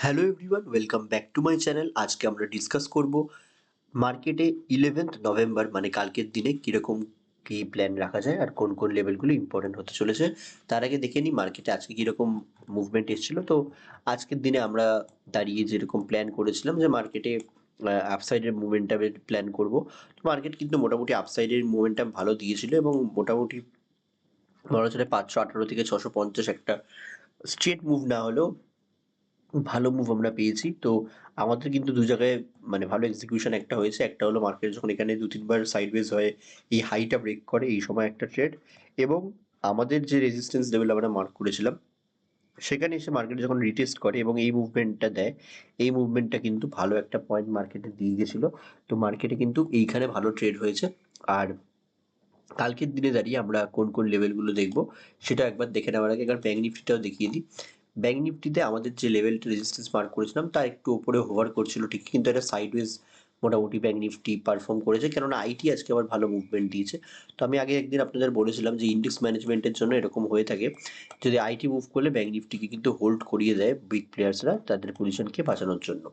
Hello everyone welcome back to my channel আজকে আমরা discuss করব মার্কেটে ইলেভেন্থ নভেম্বর মানে কালকের দিনে কীরকম কী প্ল্যান রাখা যায় আর কোন কোন লেভেলগুলো ইম্পর্টেন্ট হতে চলেছে। তার আগে দেখে নিই মার্কেটে আজকে কীরকম মুভমেন্ট এসেছিল। তো আজকের দিনে আমরা দাঁড়িয়ে যেরকম প্ল্যান করেছিলাম যে মার্কেটে আপসাইডের মুভমেন্টামের প্ল্যান করব। তো মার্কেট কিন্তু মোটামুটি আপসাইডের মুভমেন্টাম ভালো দিয়েছিল এবং মোটামুটি বলা চলে পাঁচশো আঠারো থেকে ছশো পঞ্চাশ একটা স্ট্রেট মুভ না হলেও ভালো মুভ আমরা পেয়েছি। তো আমাদের কিন্তু দু জায়গায় মানে ভালো এক্সিকিউশন একটা হয়েছে। একটা হলো মার্কেট যখন এখানে দু, তিনবার সাইডওয়েজ হয়ে এই হাইটা ব্রেক করে এই সময় একটা ট্রেড এবং আমাদের যে রেজিস্ট্যান্স লেভেল আমরা মার্ক করেছিলাম, সেখানে এসে মার্কেট যখন রিটেস্ট করে এবং এই মুভমেন্টটা দেয়, এই মুভমেন্টটা কিন্তু ভালো একটা পয়েন্ট মার্কেটে দিয়ে গেছিল। তো মার্কেটে কিন্তু এইখানে ভালো ট্রেড হয়েছে। আর কালকের দিনে দাঁড়িয়ে আমরা কোন কোন লেভেলগুলো দেখব, সেটা একবার দেখে নেওয়ার আগে একবার ব্যাঙ্ক নিফটিটাও দেখিয়ে দিই। ব্যাঙ্ক নিফটিতে আমাদের যে লেভেলটা রেজিস্ট্যান্স মার্ক করেছিলাম, তার একটু ওপরে হোভার করছিল ঠিক কিন্তু একটা সাইডওয়েজ মোটামুটি ব্যাঙ্ক নিফটি পারফর্ম করেছে, কেননা আইটি আজকে আবার ভালো মুভমেন্ট দিয়েছে। তো আমি আগে একদিন আপনাদের বলেছিলাম যে ইন্ডেক্স ম্যানেজমেন্টের জন্য এরকম হয়ে থাকে, যদি আইটি মুভ করলে ব্যাঙ্ক নিফটিকে কিন্তু হোল্ড করিয়ে দেয় বিগ প্লেয়ার্সরা তাদের পজিশনকে বাঁচানোর জন্য।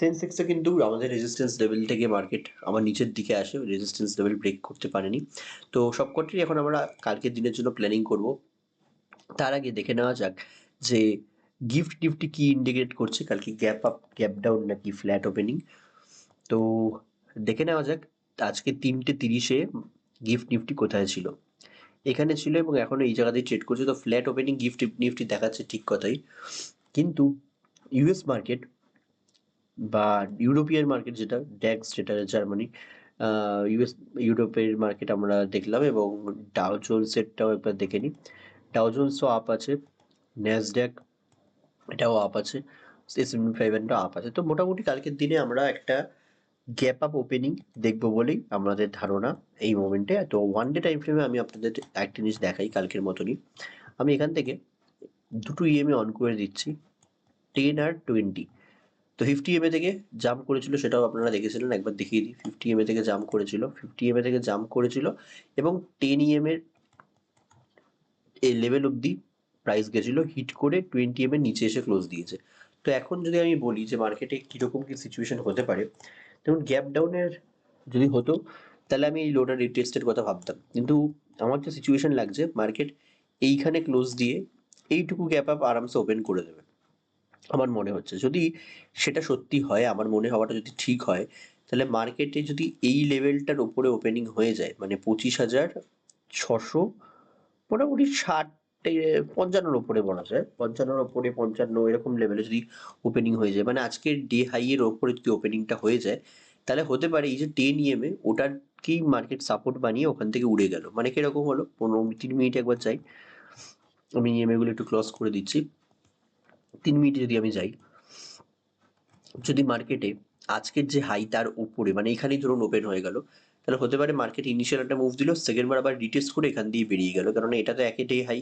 সেন্সেক্সে কিন্তু আমাদের রেজিস্ট্যান্স লেভেল থেকে মার্কেট আমার নিচের দিকে আসে রেজিস্ট্যান্স লেভেল ব্রেক করতে পারেনি। তো সবকটাই এখন আমরা কালকের দিনের জন্য প্ল্যানিং করব। তার আগে দেখে নেওয়া যাক যে গিফট নিফটি কি ইন্ডিকেট করছে? কালকে গ্যাপ আপ গ্যাপ ডাউন নাকি ফ্ল্যাট ওপেনিং তো দেখে নেওয়া যাক, আজকে তিনটে তিরিশে গিফট নিফটি কোথায় ছিল? এখানে ছিল এবং এখন এই জায়গাতেই ট্রেড করছে। তো ফ্ল্যাট ওপেনিং গিফট নিফটি দেখাচ্ছে ঠিক কথাই। কিন্তু ইউএস মার্কেট বা ইউরোপিয়ান মার্কেট যেটা ড্যাক্স যেটা জার্মানি ইউএস ইউরোপের মার্কেট আমরা দেখলাম এবং ডাও জোনসেরটাও একবার দেখে নিই। ডাও জোনসও আপ আছে। ন্যাসড্যাক এটাও আপ আছে। এস এম ফাইভ আপ আছে। তো মোটামুটি কালকের দিনে আমরা একটা গ্যাপ আপ ওপেনিং দেখব বলেই আমাদের ধারণা এই মোমেন্টে তো ওয়ান ডে টাইম ফ্রেমে আমি আপনাদের একটা জিনিস দেখাই কালকের মতনই। আমি এখান থেকে দুটো ইএমএ অন করে দিচ্ছি। টেন আর টোয়েন্টি তো ফিফটি এমএ থেকে জাম্প করেছিল সেটাও আপনারা দেখেছিলেন, একবার দেখিয়ে দিই। ফিফটি এমএ থেকে জাম্প করেছিল ফিফটি এমএ থেকে জাম্প করেছিল এবং টেন ইএমের এই লেভেল অবধি প্রাইস গেছিল হিট করে টোয়েন্টি এম এর নিচে এসে ক্লোজ দিয়েছে। তো এখন যদি আমি বলি যে মার্কেটে কীরকম কী সিচুয়েশন হতে পারে যেমন গ্যাপ ডাউনের যদি হতো, তাহলে আমি এই লোডার রিটেস্টের কথা ভাবতাম। কিন্তু আমার যে সিচুয়েশন লাগছে মার্কেট এইখানে ক্লোজ দিয়ে এইটুকু গ্যাপ আপ আরামসে ওপেন করে দেবে। আমার মনে হচ্ছে, যদি সেটা সত্যি হয়, আমার মনে হওয়াটা যদি ঠিক হয়, তাহলে মার্কেটে যদি এই লেভেলটার ওপরে ওপেনিং হয়ে যায় মানে পঁচিশ হাজার ছশো, মোটামুটি ষাট পঞ্চান্নর ওপরে বলা যায়। পঞ্চান্নর ওপরে পঞ্চান্ন এরকম লেভেলে যদি ওপেনিং হয়ে যায় মানে আজকের ডে হাইয়ের ওপরে যদি ওপেনিংটা হয়ে যায়, তাহলে হতে পারে এই যে টেন ইএমএ ওটাকেই মার্কেট সাপোর্ট বানিয়ে ওখান থেকে উড়ে গেল। মানে কীরকম হলো? পনেরো তিন মিনিট একবার যাই। আমি ইএমএগুলো একটু ক্লস করে দিচ্ছি। তিন মিনিটে যদি আমি যাই, যদি মার্কেটে আজকের যে হাই তার উপরে মানে এখানেই ধরুন ওপেন হয়ে গেল, তাহলে হতে পারে মার্কেট ইনিশিয়াল একটা মুভ দিল সেকেন্ড বার আবার রিটেস্ট করে এখান দিয়ে বেরিয়ে গেল। কারণ এটা তো একই ডে হাই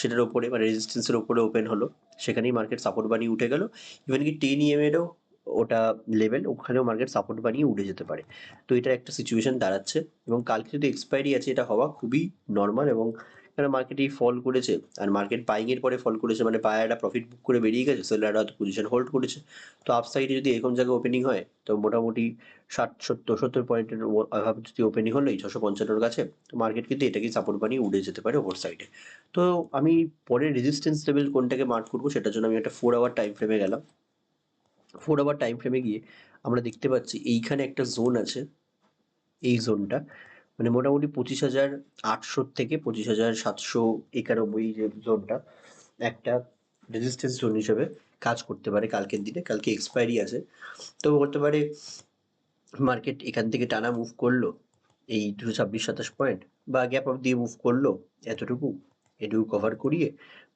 সেটার ওপরে মানে রেজিস্ট্যান্সের ওপরে ওপেন হলো। সেখানেই মার্কেট সাপোর্ট বানিয়ে উঠে গেল। ইভেন কি টেন ইএমেরও ওটা লেভেল ওখানেও মার্কেট সাপোর্ট বানিয়ে উঠে যেতে পারে। তো এটা একটা সিচুয়েশন দাঁড়াচ্ছে এবং কালকে যদি এক্সপায়ারি আছে, এটা হওয়া খুবই নর্মাল এবং কেন মার্কেট ফল করেছে। আর মার্কেট বাইংয়ের পরে ফল করেছে মানে বায়াররা প্রফিট বুক করে বেরিয়ে গেছে সেলাররা হয়তো পজিশন হোল্ড করেছে। তো আপসাইডে যদি এরকম জায়গায় ওপেনিং হয়, তো মোটামুটি ষাট, সত্তর সত্তর পয়েন্টের অভাব যদি ওপেনিং হলো, এই ছশো পঞ্চান্নর কাছে, তো মার্কেট কিন্তু এটাকে সাপোর্ট বানিয়ে উড়ে যেতে পারে ওভার সাইডে তো আমি পরে রেজিস্ট্যান্স লেভেল কোনটাকে মার্ক করব, সেটার জন্য আমি একটা ফোর আওয়ার টাইম ফ্রেমে গেলাম। ফোর আওয়ার টাইম ফ্রেমে গিয়ে আমরা দেখতে পাচ্ছি, এইখানে একটা জোন আছে, এই জোনটা মানে মোটামুটি পঁচিশ হাজার আটশো থেকে পঁচিশ হাজার সাতশো একানব্বই জোনটা একটা রেজিস্ট্যান্স জোন হিসেবে কাজ করতে পারে কালকের দিনে। কালকে এক্সপায়ারি আছে। তো হতে পারে মার্কেট এখান থেকে টানা মুভ করল, এই দুশো ছাব্বিশ সাতাশ পয়েন্ট বা গ্যাপ আপ দিয়ে মুভ করল এতটুকু, এটুকু কভার করিয়ে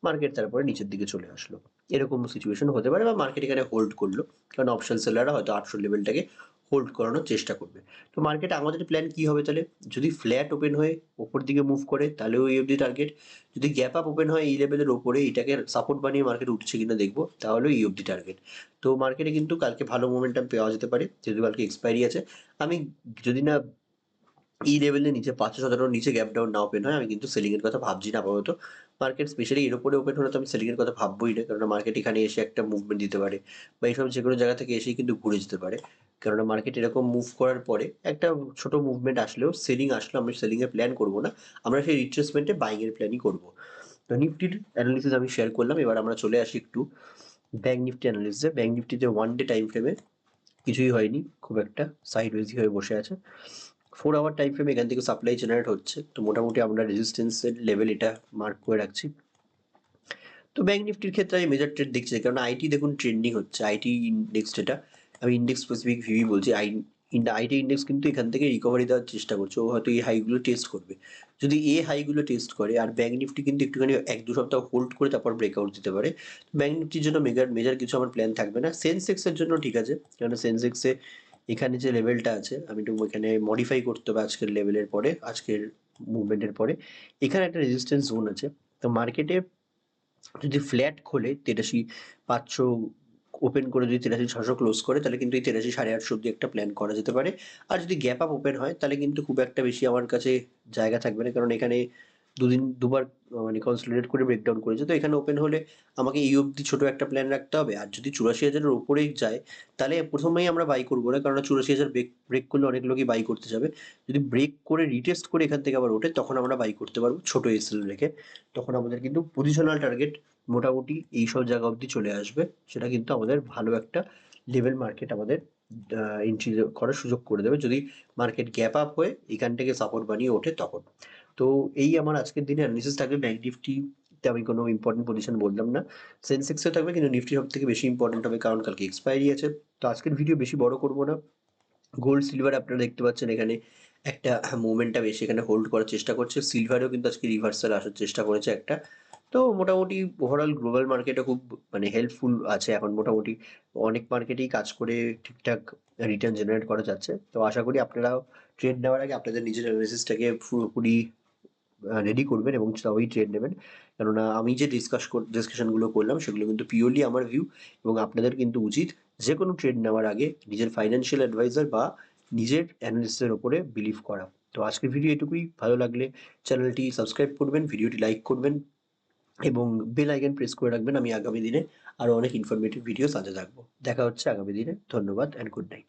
মার্কেট তারপরে নিচের দিকে চলে আসলো। এরকম সিচুয়েশন হতে পারে বা মার্কেট এখানে হোল্ড করল। কারণ অপশন সেলাররা হয়তো আটশো লেভেলটাকে হোল্ড করানোর চেষ্টা করবে। তো মার্কেটে আমাদের প্ল্যান কি হবে তাহলে? যদি ফ্ল্যাট ওপেন হয়ে ওপর দিকে মুভ করে, তাহলে ওই অবধি টার্গেট যদি গ্যাপ আপ ওপেন হয় এই লেভেলের ওপরে, এটাকে সাপোর্ট বানিয়ে মার্কেট উঠছে কিনা দেখব, তাহলে এই অবধি টার্গেট তো মার্কেটে কিন্তু কালকে ভালো মোমেন্টাম পাওয়া যেতে পারে, যেহেতু কালকে এক্সপায়ারি আছে। আমি যদি না এই লেভেলের নিচে পাঁচশো সতেরোর নিচে গ্যাপ ডাউন না ওপেন হয়, আমি কিন্তু সেলিং এর কথা ভাবছি না আপাতত। মার্কেট স্পেশালি এর উপরে ওপেন হলে তো আমি সেলিং এর কথা ভাববোই না কারণ মার্কেট এখানে এসে একটা মুভমেন্ট দিতে পারে বা এইসব যে কোনো জায়গা থেকে এসেই কিন্তু ঘুরে যেতে পারে। কেননা মার্কেট এরকম মুভ করার পরে একটা ছোট মুভমেন্ট আসলেও সেলিং আসলে, আমরা সেলিং এর প্ল্যান করব না, আমরা সেই রিট্রেসমেন্টে বাইং এর প্ল্যানই করব। তো নিফটির অ্যানালিসিস আমি শেয়ার করলাম, এবার আমরা চলে আসি একটু ব্যাঙ্ক নিফটি অ্যানালিসিসে ব্যাঙ্ক নিফটিতে ওয়ান ডে টাইম ফ্রেমে কিছুই হয়নি, খুব একটা সাইড ওয়েজি হয়ে বসে আছে। ফোর আওয়ার টাইম ফ্রেমে এখান থেকে সাপ্লাই জেনারেট হচ্ছে। তো মোটামুটি আমরা রেজিস্ট্যান্সের লেভেল এটা মার্ক করে রাখছি। তো ব্যাঙ্ক নিফটির ক্ষেত্রে আমি মেজর ট্রেড দেখছি কারণ আইটি দেখুন ট্রেন্ডিং হচ্ছে। আইটি ইন্ডেক্স যেটা, আমি ইন্ডেক্স স্পেসিফিক ভিভি বলছি। আই আইটি ইন্ডেক্স কিন্তু এখান থেকে রিকভারি দেওয়ার চেষ্টা করছে। ও হয়তো এই হাইগুলো টেস্ট করবে। যদি এ হাইগুলো টেস্ট করে, আর ব্যাঙ্ক নিফটি কিন্তু একটুখানি এক দু সপ্তাহ হোল্ড করে তারপর ব্রেকআউট দিতে পারে। ব্যাঙ্ক নিফটির জন্য মেজার মেজার কিছু আমার প্ল্যান থাকবে না। সেন্সেক্সের জন্য ঠিক আছে কারণ সেন্সেক্সে এখানে যে লেভেলটা আছে, আমি একটু এখানে মডিফাই করতে হবে আজকের লেভেলের পরে, আজকের মুভমেন্টের পরে। এখানে একটা রেজিস্ট্যান্স জোন আছে। তো মার্কেটে যদি ফ্ল্যাট খোলে, তেরাশি পাঁচশো ওপেন করে যদি তেরাশি ছশো ক্লোজ করে, তাহলে কিন্তু এই তেরাশি সাড়ে আটশো অব্দি একটা প্ল্যান করা যেতে পারে। আর যদি গ্যাপ আপ ওপেন হয়, তাহলে কিন্তু খুব একটা বেশি আমার কাছে জায়গা থাকবে না। কারণ এখানে দুদিন, দুবার মানে কনসলিডেট করে ব্রেকডাউন করেছে। তো এখানে ওপেন হলে আমাকে এই অবধি ছোটো একটা প্ল্যান রাখতে হবে। আর যদি চুরাশি হাজারের ওপরেই যায়, তাহলে প্রথমেই আমরা বাই করব না। কারণ চুরাশি হাজার ব্রেক ব্রেক করলে অনেক লোকই বাই করতে যাবে। যদি ব্রেক করে রিটেস্ট করে এখান থেকে আবার ওঠে, তখন আমরা বাই করতে পারব ছোটো এসএল রেখে। তখন আমাদের কিন্তু পজিশনাল টার্গেট মোটামুটি এই সব জায়গা অবধি চলে আসবে। সেটা কিন্তু আমাদের ভালো একটা লেভেল মার্কেট আমাদের এন্ট্রি করার সুযোগ করে দেবে। যদি মার্কেট গ্যাপ আপ হয়ে এখান থেকে সাপোর্ট বানিয়ে ওঠে তখন। তো এই আমার আজকের দিনে অ্যানালিসিস থাকবে ব্যাঙ্ক নিফটিতে আমি কোনো ইম্পর্টেন্ট পজিশন বললাম না। সেন্সেক্সে থাকবে, কিন্তু নিফটি সব থেকে বেশি ইম্পর্টেন্ট হবে, কারণ কালকে এক্সপায়ারি আছে। তো আজকের ভিডিও বেশি বড় করব না। গোল্ড সিলভার আপনারা দেখতে পাচ্ছেন এখানে একটা মুভমেন্টটা বেশি এখানে হোল্ড করার চেষ্টা করছে। সিলভারেও কিন্তু আজকে রিভার্সাল আসার চেষ্টা করেছে একটা। তো মোটামুটি ওভারঅল গ্লোবাল মার্কেটে খুব মানে হেল্পফুল আছে এখন মোটামুটি। অনেক মার্কেটেই কাজ করে ঠিকঠাক রিটার্ন জেনারেট করা যাচ্ছে। তো আশা করি আপনারাও ট্রেড নেওয়ার আগে আপনাদের নিজের অ্যানালিসিসটাকে পুরোপুরি রেডি করবেন এবং তবেই ট্রেড নেবেন। কেননা আমি যে ডিসকাস ডিসকাশনগুলো করলাম, সেগুলো কিন্তু পিওরলি আমার ভিউ এবং আপনাদের কিন্তু উচিত যে কোনো ট্রেড নেওয়ার আগে নিজের ফাইন্যান্সিয়াল অ্যাডভাইজার বা নিজের অ্যানালিসিসের ওপরে বিলিভ করা। তো আজকের ভিডিও এটুকুই। ভালো লাগলে চ্যানেলটি সাবস্ক্রাইব করবেন ভিডিওটি লাইক করবেন এবং বেল আইকন প্রেস করে রাখবেন। আমি আগামী দিনে আরও অনেক ইনফরমেটিভ ভিডিও সাথে থাকব। দেখা হচ্ছে আগামী দিনে। ধন্যবাদ অ্যান্ড গুড নাইট